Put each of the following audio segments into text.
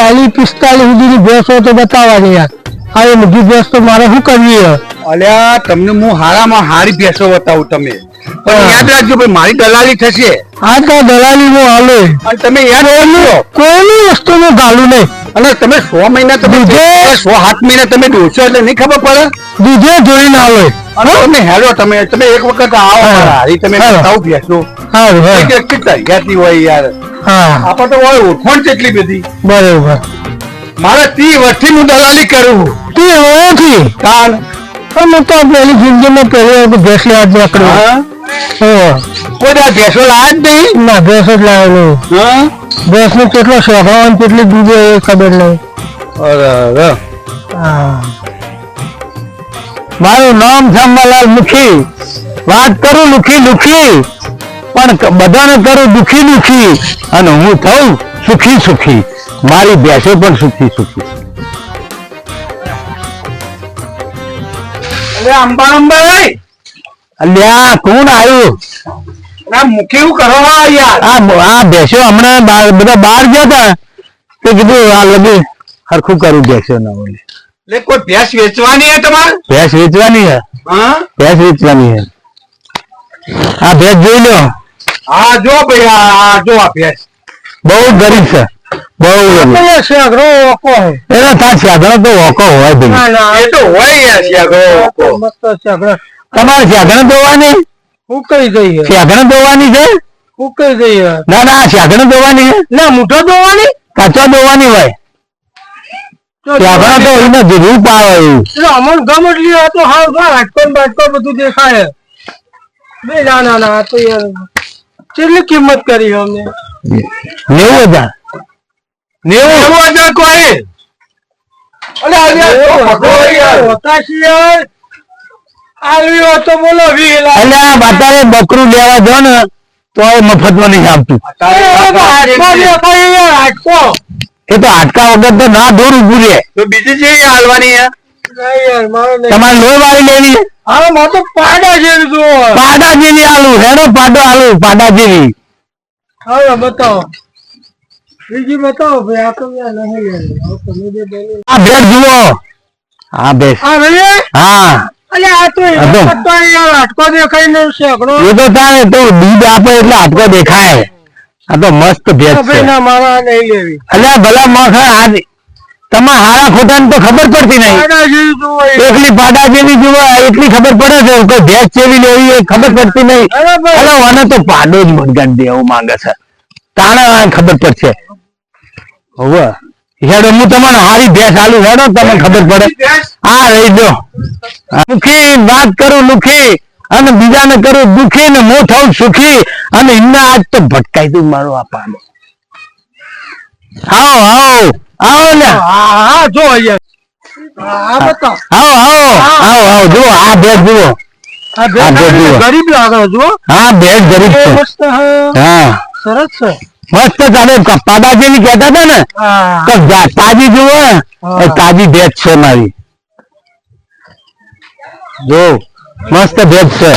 ચાલીસ પિસ્તાલીસ સુધીની ભેંસો તો બતાવવાની યાર. હવે બધી ભેંસ તો મારે શું કરવી અલ્યા તમને હું હારામાં હારી ભેંસો બતાવું તમે. પણ યાદ રાખજો ભાઈ મારી દલાલી થશે. આ તો દલાલી હું હાલે અને તમે યાદ રાખજો. કોઈની વસ્તુ નું ગાલું નહીં. અને તમે સો મહિના તમે બીજે- સો સાત મહિના તમે ડોસો એટલે નહીં ખબર પડે? દૂધે જોઈને આવે અને તમે હેલો તમે તમે એક વખત આવો હારી તમે હા. બતાવું ભેંસો. હા તૈયારી હોય યાર. હા આપણે તો હોય ઓળખોણ કેટલી બધી. બરોબર. મારે ત્રી વર્ષથી હું દલાલી કરું તું હોવાથી? કાલ અમે તો પેલી જિંદગીમાં પહેલી વખત ભેંસ લેવા જ નીકળ્યો. કોઈ ભેંસો લાયા જ નહીં? ના ભેંસ જ લાવેલો હા? ભેંસનું કેટલો શોખ હોય કેટલી દૂધ એ ખબર નહીં. અરે. મારું નામ અંબાલાલ મુખી વાત કરું લુખી લુખી. પણ બધાને કરું દુખી દુખી અને હું થઉં સુખી સુખી. મારી ભેંસો પણ સુખી સુખી. અંબા અંબાઈ અલ્યા કોણ આવ્યું ના કરો યાર. આ આ ભેંસો હમણાં બધા બહાર ગયા હતા તે કીધું આ લગી હરખું કરું ભેંસો ના બોલે એટલે કોઈ ભેંસ વેચવાની હે તમારે? ભેંસ વેચવાની હે? હા? ભેંસ વેચવાની હે. આ ભેંસ જોઈ લો. હા જો ભાઈ આ જો આ ભેંસ. બહુ ગરીબ છે. બહુ ગરીબ. શેગરો ઓકો એના ત્યાં સાધનો તો ઓકો હોય ભાઈ. એ તો હોય યાર શેગરો ઓકો. તમારે સાધનો દોવાની? હું કઈ જઈએ સાધનો દોવાની છે? હું કઈ જઈએ ના ના દોવાની છે. ના મુઠો દોવાની? કાચા દોવાની હોય. સાધનો તો એને રૂપ આવે એવું અમન ગમ એટલી આ તો હાવ હાટકો ને બાટકો બધું દેખાય. બે ના ના ના તો યાર કેટલી કિંમત કરી અમને? નેવું હજાર. નેવું હજાર કોઈ યાર. બકરું લેવા જો ને તો મફત મફતમાં નહીં આપતું. એ તો હાટકા વગર તો ના દૂર ઉભું રે. તો બીજી જે હાલવાની હે? તમારે લોહી વાળી લેવી? હા માં તો પાડા જેવી જો પાડા જેવી આલુ હેડો પાડો આલુ પાડા જેવી. બતાવો. બીજી બતાવો ભાઈ આ નહીં. તમે જે બોલો. આ ભેંસ જુઓ. આ ભેંસ. આ ભાઈ હા. અલે આ તો તો- એનો પત્તો યાર હાટકો દેખાઈને શેકડો એ તો થાય તો દૂધ આપે એટલે હાથકો દેખાય. આ તો મસ્ત છે ભાઈ ના મારા નહીં લેવી. અલ્યા ભલા મોખા આ તમારે હારા ખોટા તો ખબર પડતી નહીં. એકલી પાડા જેવી જુઓ એટલી ખબર પડે છે કોઈ ભેંસ જેવી લેવી એ ખબર પડતી નહીં. અરે મને તો પાડો જ મનગાન દેવું માંગે છે. તાણે ખબર પડશે. હવે. હેડો હું તમારો હારી ભેંસ હાલુ હેડો તમને ખબર પડે. આ રહી જો. લુખી વાત કરું લુખી અને બીજાને કરું દુખી ને હું થઉં સુખી. અને એમના આજ તો ભટકાઈ દઉં મારો આ પાડો. આવો આવો આવો ને હા હા જો અહીંયા. આ બતાવો આવો આવો આવો આવો જુઓ આ ભેંસ જુઓ. આ ભેંસ આ ભેંસ જુઓ. ગરીબ લાગે જો હા ભેંસ ગરીબ છે. હા. સરસ છે. મસ્ત ચાલે પાડા જેવી કહેતા હતા ને તો તાજી જુઓ તાજી ભેજ છે મારી. જો મસ્ત ભેજ છે.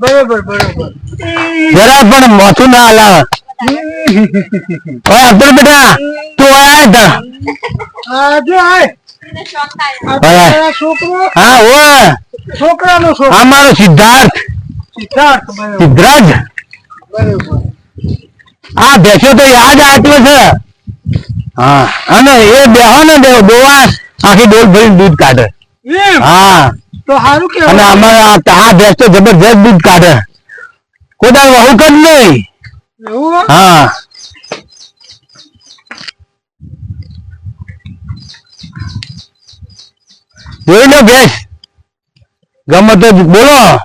બરોબર બરોબર. જરા પણ મોથું ના હલાવે. ઓય અબ્દુલ બેટા તું આયા તા આ જો આય. છોકરો? હા ઓય છોકરાનો છોકરો. આ સિદ્ધાર્થ. સિદ્ધાર્થ સિદ્ધરાજ? આ ભેંસો તો યાદ આટલો છે. હા. અને એ બેહો ને બેહો દોવા આખી ડોલ ભરી દૂધ કાઢે. હા. તો સારું અને અમારા આ ભેંસ તો જબરજસ્ત દૂધ કાઢે. કોઈ વહુ કર નહીં. હે? જોઈ લો ભેંસ. ગમે તો બોલો.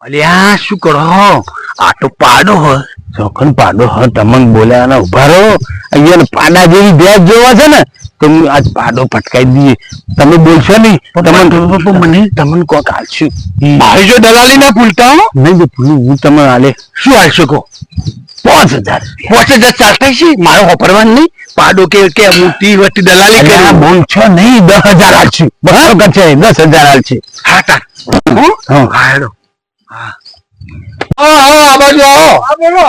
અલ્યા શું કરો? આ તો પાડો હો. ચોખન પાડો હો તમને બોલ્યા ને ઊભા રહો. અહીંયા પાડા જેવી ભેંસ જોવા છે ને તો આજ પાડો ફટકાઈ દઈએ. તમે બોલશો નહીં. તમને મને તમને કોક હાલશું મારી જો દલાલી ના ભૂલતા હો. નહીં ભૂલું હું તમને હાલે શું હાલ શકો પાંચ હજાર પાંચ હજાર ચાલતા છે મારો વાપરવાનું નહીં. પાડો કે કે મોટી વટી દલાલી કે કરી. બોલ છો નહીં દસ હજાર હાલશે. બસો કરશે? દસ હજાર હાલશે. હા તા. હું? હેડો. હા. હા આ બાજુ આવો. બોલો.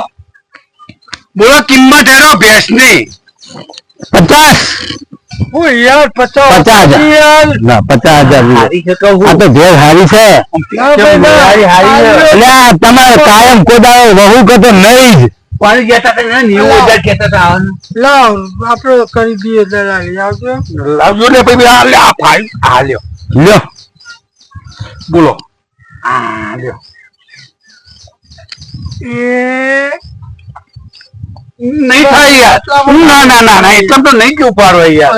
બોલો કિંમત હેડો ભેંસની પચાસ. હું યાર પચાસ. યાર ના પચાસ હજાર. હારી આ તો ભેળ હારી છે. હારી, હારી આ તમારે કાયમ કોદાળો વહુ કતો નહીં જ. પાણી જતા હતા ને નેવું હજાર કહેતા હતા આવવાનું. લાવ આપડે કરી દઈએ દલાલી આવજો. લાવજો ને ભાઈ આ લે આ આ લ્યો. લ્યો. બોલો. આ લ્યો. એ નહીં થાય યાર. ના ના ના ના એટલા તો નહીં કેવું ઉપાડો યાર.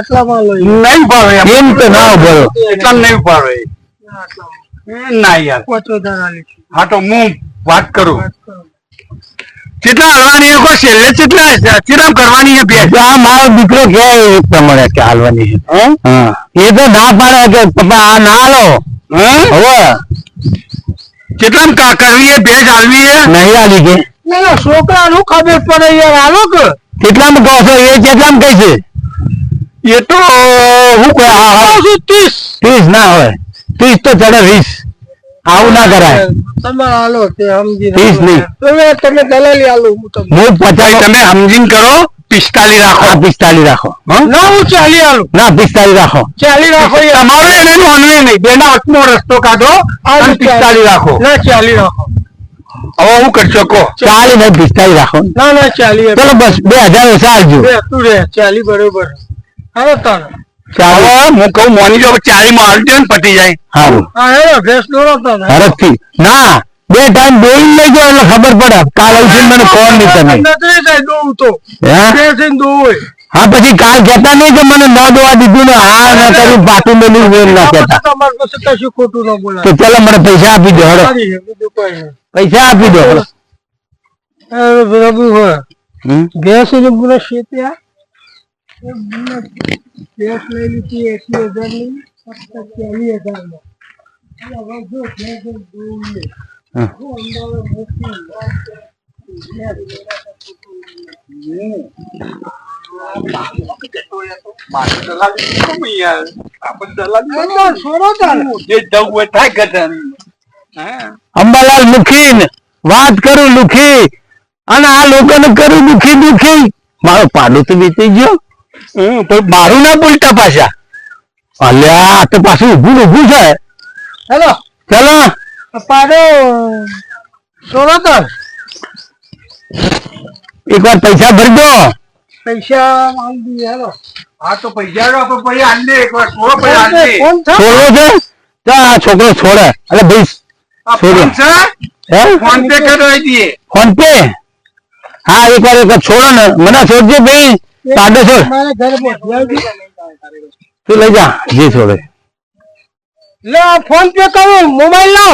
નહીં ઉપાડો યાર. એમ તો ના ભરો એટલા નહીં. એ. ના યાર. હા તો હું વાત કરો. કેટલા હલવાની એ કોઈ છેલ્લે કેટલા ચિરામ કરવાની છે બે. આ મારો દીકરો કે એ પ્રમાણે કે હાલવાની છે. હં? હા. એ તો ના પાડે કે પપ્પા આ ના હાલો. હં? હવે. કેટલામ કા- કરવી છે ભેજ હાલવી છે નહીં હાલી કે. ના ના છોકરાનું ખબર પડે યાર હાલો કે. કેટલામાં કહો છો એ કેટલામાં કઈ છે. એ તો હું કહે હા હા. આવશું ત્રીસ. ત્રીસ ના હોય. ત્રીસ તો ચડે વીસ. આવું ના કરાય. તમારે હાલો તે સમજી ત્રીસ નહીં. તમે તમે દલાલી હાલો હું તમને હું પચાસ તમે સમજીને કરો પિસ્તાલીસ રાખો. પિસ્તાલી પિસ્તાલીસ રાખો ના હું ચાલી હાલું. ના પિસ્તાલીસ રાખો. ચાલી રાખો તમારે એને માનવું નહીં. બેના હાથનો રસ્તો કાઢો અને પિસ્તાલીસ રાખો. ના ચાલી રાખો. હવે હું કરી શકો ચાલી. નહીં પિસ્તાલીસ રાખો. ના ના ચાલી. ચલો બસ બે હજાર ઓછા આવજો તું રે ચાલી બરોબર. હાલો તારે. ચાલો. હું કહું મોની જો ચારી માં ને પતી જાય. સારું હરખથી ના. બે ટાઈમ દોઈ નહીં ગયો એટલે ખબર પડે. કાલ આવશે મને કોણ નહીં તમે હે? પછી કાલ કેતા નહીં કે મને ન દોવા દીધું ને હા ના તારું પાટું મેલું વેલ ના કેતા પાસે કશું ખોટું ન બોલાય. તો ચલો મને પૈસા આપી દો નહીં. પૈસા આપી દો હડો. ગેસ પૂરા શેત્યા ભેંસ લઈ લીધી એસી ફક્ત ચાલીસ હવે જો. જો. જે અંબાલાલ મુખી વાત કરું લુખી અને આ લોકોને કરું દુખી દુખી મારો પાડો તો વીતી ગયો પણ મારું ના બોલતા પાછા. અલ્યા તો પાછું ઉભું ને ઊભું છે. હેલો. ચલો પાડો સોનો તો? એક વાર પૈસા ભરી દો. પૈસા માંગી હેલો. હા તો પૈસા આંદે એકવાર છોડો છે? તો આ છોકરો છોડે. અરે ભાઈ છોડો. ફોન હે? ફોન પે કરાવી દઈએ ફોન પે? હા એકવાર એકવાર છોડો ને. મને છોડજો ભાઈ. પહોંચી તું લઈ જા જે છોડે લો ફોન પે કરો મોબાઈલ લો.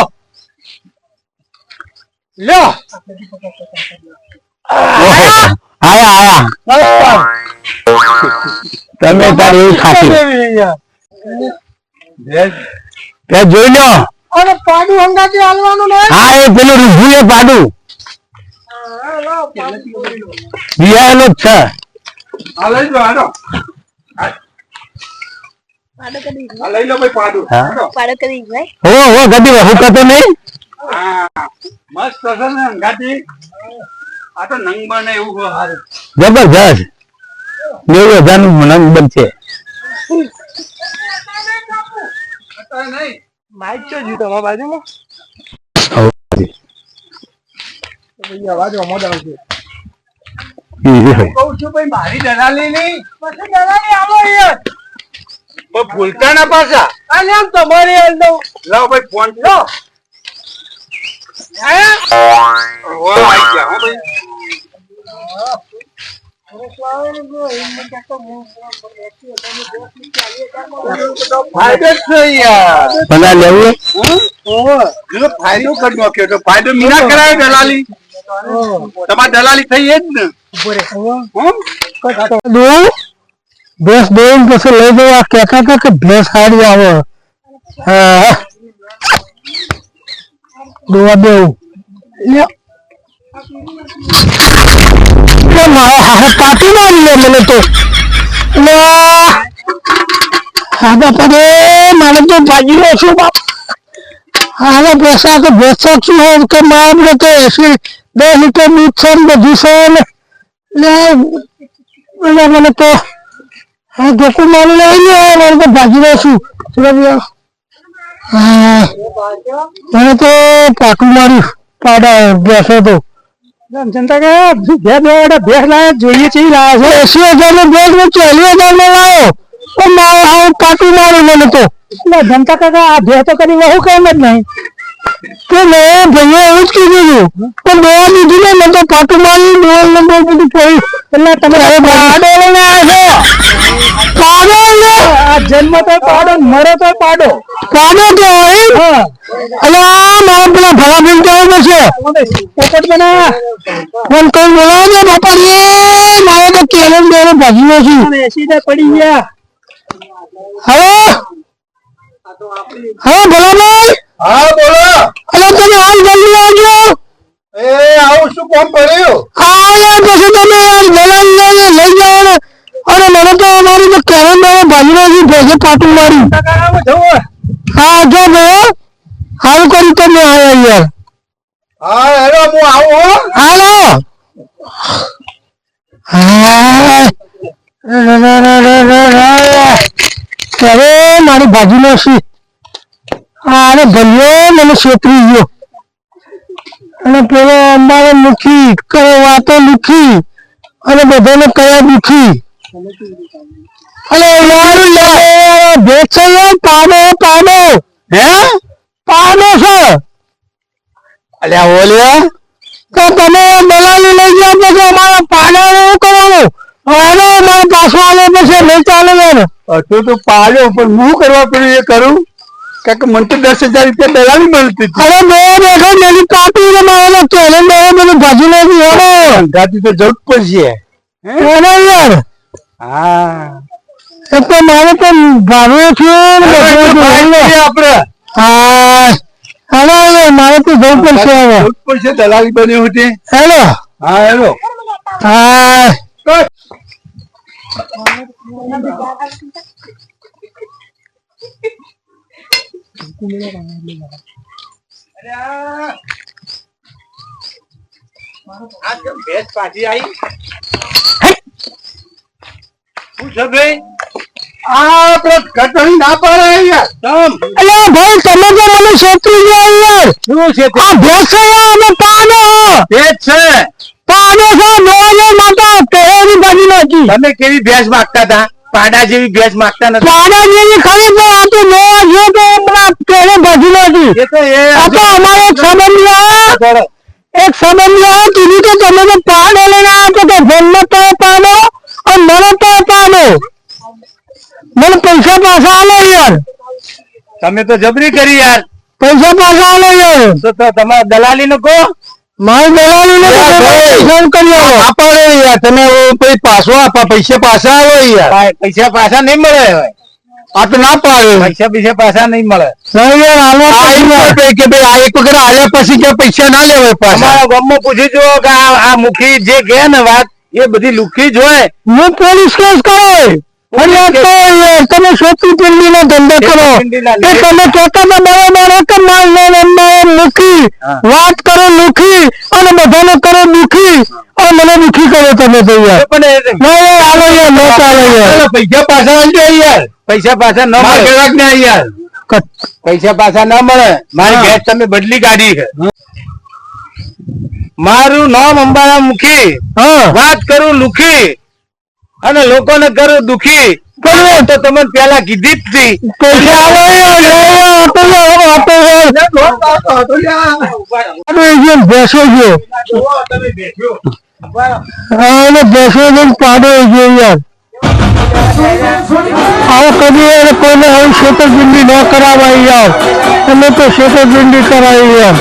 લો આયા આયા. તમે તારી ખાતી તે જોઈ લો અરે પાડું હંગાથી હાલવાનું ને હા એ પેલું રૂભું પાડું. બિહારેલો જ છે. આ લઈ લો પાડો લઈ લો ભાઈ પાડું. પાડો કરી ભાઈ હો હો કદી હું કરતો નહીં? મસ્ત હશે ને આ તો નંગ બને એવું હારું. જબરજસ્ત. નેવું હજારનું નંગ બનશે માઇક તો જીતો તમારા બાજુમાં. હવે. અવાજ આવશે હોય. કહું છું ભાઈ મારી દલાલી નહીં પછી દલાલી આવો યાર પણ ભૂલતા ના પાછા. અને આમ તમારી હાલ દઉં લાવ ભાઈ ફોન લો. ઓ આઈ ગયા હો ભાઈ. ફાયદો યાર. કરી નાખ્યો તો. ફાયદો મીના કરાયો દલાલી? તમારે દલાલી થઈ જ ને. હો? દોવું ભેંસ દોઈને પછી લઈ જવું આ કહેતા હતા કે ભેંસ સારી આવે હા દોવા દેવું લ્યો. લે મારો હાથે કાઢી ના લે મને તો લે હા પડે મારે તો ભાજી લો છું બાપ હાલે પૈસા તો ભેંસો શું હોય કે મારે તો એસી દસ લીટર દૂધ છે ને બધું છે ને મને તો હા ગોકુ મારું લઈ લે તો નાખું સુરભિયા હા. મને તો પાકું માર્યું પાડા બેસો તો. જનતા કે જોઈએ છે લાયા છે? એસી હજાર નો ભેસ ને ચાલીસ હજાર નો લાયો. પણ મારે આવું પાટું માર્યું મને તો. જનતા કાકા આ ભેસ તો કરી બહુ કેમ જ નહીં. તો મેં ભાઈએ એવું જ કીધું હતું પણ દોવા દીધું ને મેં તો પાટું માર્યું ડોલ ને બહુ બધું થયું એટલે તમે હવે પાડો લઈને આવ્યા પાડો ને. આ જન્મ તો પાડો મરે તો પાડો. પાડો તો હોય. અલે મારા પેલા ભલા બિલ તો છે પોપટ બના પણ કોણ બોલાવો ને બાપા મારે તો કેલેન બેરો ભાગી ગયો છું. એસી પડી ગયા. હવે? હવે ભલાભાઈ હા બોલો. અરે તમે હાલ જલ્દી આવજો. એ આવું શું કામ પડ્યું? હા પછી તમે દલાલ લઈ જાઓ ને. અરે મને તો અમારી તો કેરમ બેરે ભાજી નાખી ભેગે પાટું મારી. હા જો ભાઈ હાલ કરી તમે આયા યાર. હા હેલો હું આવું હો. હાલો હા. અરે મારી ભાજી નો અરે ભલ્યો મને છેતરી ગયો. અને પેલો અમારે મુખી કરે વાતો લુખી અને બધાને કયા દુખી. અને યાર યાર છે પાનો પાનો હે? પાનો છે? અલ્યા ઓલ્યા તો તમે દલાલી લઈ ગયા પછી અમારે પાડા એવું કરવાનું હવે અમારે પાછો આવે પછી નહીં ચાલે યાર. તું તો પાડ્યો પણ હું કરવા પડ્યું એ કરું? કારણ કે મને તો દસ હજાર રૂપિયા દલાલી મળતી હતી. અરે બેઠો મેલી પાટી ને મારે તો બધું ભાજી નાખી હવે અંગાથી તો જવું પડશે એને યાર. હા. તો મારે તો ભાવે છે આપણે. હા. હવે મારે તો જવું પડશે હવે. જવું પડશે દલાલી બની હતી હેલો. હા હેલો. હા. આ કેમ ભેંસ પાછી આવી શું છે ભાઈ આ આપણે કટણી ના પડે યાર તમ અલ્યા ભાઈ તમે તો મને છેતરી ગયા યાર શું છે આ ભેંસો અને પાનો ભેંસ છે પાનો છે નોને માતા પહેરી ભાજી નાખી તમે કેવી ભેંસ માંગતા હતા? પાડા જેવી ભેંસ માંગતા નથી. પાડા જેવી ખરી તો આ તો નોવા જો તો પેલા પહેરે ભાજી નાખી. એ તો એ આ તો અમારે એક સંબંધી આવ્યા એક સંબંધી આવ્યા કે તમે તો પાડ લઈને આવ્યા તો કે જન્મ તો પાનો અને મને તો પાડો. મને પૈસા પાછા આલો યાર. તમે તો જબરી કરી યાર. પૈસા પાછા આલો યાર. તો તો તમારા દલાલી નો કહો. મારી મેળવાનું ને યાર, ભાઈ. ફોન કર્યો આપો યાર તમે પછી પાછો આપા પૈસા પાછા આવો યાર. પૈસા પાછા નહીં મળે આ તો ના પાડે. પૈસા પૈસા પાછા નહીં મળે. નહીં કે ભાઈ આ એક વખત આલ્યા પછી કે પૈસા ના લેવાય પાછા? અમારા ગામમાં પૂછી જુઓ કે આ મુખી જે કહે ને વાત એ બધી લુખી જ હોય. હું પોલીસ કેસ કરો ફરિયાદ કરો યાર તમે પિંડી નો ધંધો કરો. કે તમે કહેતા હતા બરાબર એક જ માલ નો નંબર મુખી વાત કરો લુખી અને બધાને કરો દુખી અને મને દુખી કરો તમે તો યાર પૈસા પાછા આવજો યાર. પૈસા પાછા ન મળે. યાર. પૈસા પાછા ન મળે. મારી ગેસ તમે બદલી કાઢી છે. મારું નામ અંબારા મુખી. વાત કરું લુખી. અને લોકોને કરું દુખી પણ તો તમને પેલા કીધી જ હતી. બેસો ગયો એને બેસો જેમ પાડો ગયો યાર. આવો કદી યાર કોઈને હવે છેતરપિંડી ન કરાવાય યાર. અમે તો છેતરપિંડી કરાવી યાર.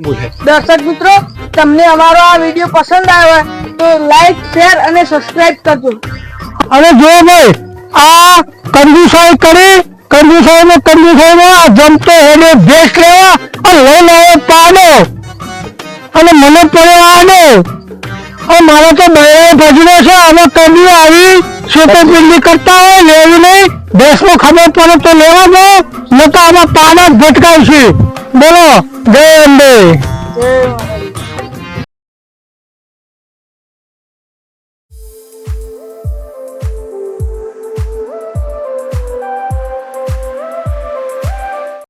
દર્શક મિત્રો તમને અમારો આ વીડિયો પસંદ આવ્યો હોય તો લાઈક શેર અને સબસ્ક્રાઇબ કરજો. અને જો ભાઈ આ કંજુસાઈ કરી કંજુસાઈ ને કંજુસાઈ ને આ જમતો એને ભેસ લેવા અને લઈને આવ્યો પાડો. અને મને પડ્યો આનો. અને મારે તો બહેરાએ ભજવો છે અને કદી આવી છેતરપિંડી કરતા હોય લેવી નહીં. ભેંસનો ખબર પડે તો લેવા દો તો આમાં પાડા જ ભટકાવશે. બોલો. જય અંબે જય